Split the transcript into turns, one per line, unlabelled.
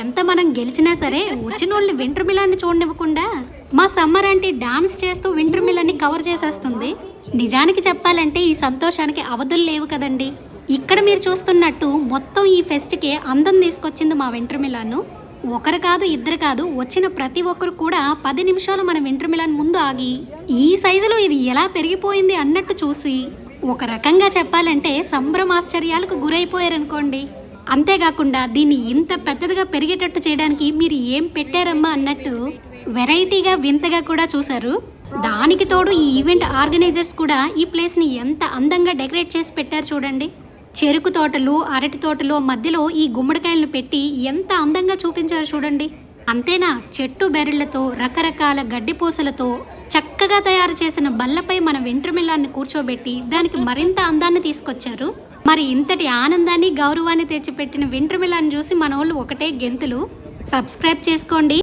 ఎంత మనం గెలిచినా సరే వచ్చిన వాళ్ళు వింటర్ మిలాన్ని చూడనివ్వకుండా మా సమ్మర్ అంటే డాన్స్ చేస్తూ వింటర్ మిలాన్ని కవర్ చేసేస్తుంది. నిజానికి చెప్పాలంటే ఈ సంతోషానికి అవధులు లేవు కదండి. ఇక్కడ మీరు చూస్తున్నట్టు మొత్తం ఈ ఫెస్ట్కి అందం తీసుకొచ్చింది మా వింటర్ మిలాను ఒకరు కాదు ఇద్దరు కాదు వచ్చిన ప్రతి ఒక్కరు కూడా పది నిమిషాలు మన వింటర్ మిలాన్ ముందు ఆగి ఈ సైజులో ఇది ఎలా పెరిగిపోయింది అన్నట్టు చూసి ఒక రకంగా చెప్పాలంటే సంభ్రమాశ్చర్యాలకు గురైపోయారనుకోండి. అంతేకాకుండా దీన్ని ఇంత పెద్దదిగా పెరిగేటట్టు చేయడానికి మీరు ఏం పెట్టారమ్మా అన్నట్టు వెరైటీగా వింతగా కూడా చూశారు. దానికి తోడు ఈ ఈవెంట్ ఆర్గనైజర్స్ కూడా ఈ ప్లేస్ని ఎంత అందంగా డెకరేట్ చేసి పెట్టారు చూడండి. చెరుకు తోటలు అరటి తోటలు మధ్యలో ఈ గుమ్మడికాయలను పెట్టి ఎంత అందంగా చూపించారు చూడండి. అంతేనా? చెట్టు బెరళ్ళతో రకరకాల గడ్డి పూసలతో చక్కగా తయారు చేసిన బల్లపై మన వెంట్రుమిల్లాన్ని కూర్చోబెట్టి దానికి మరింత అందాన్ని తీసుకొచ్చారు. మరి ఇంతటి ఆనందాన్ని గౌరవాన్ని తెచ్చిపెట్టిన వింటర్ వెంట్రుమిల్లాన్ని చూసి మన వాళ్ళు ఒకటే గెంతులు. సబ్స్క్రైబ్ చేసుకోండి.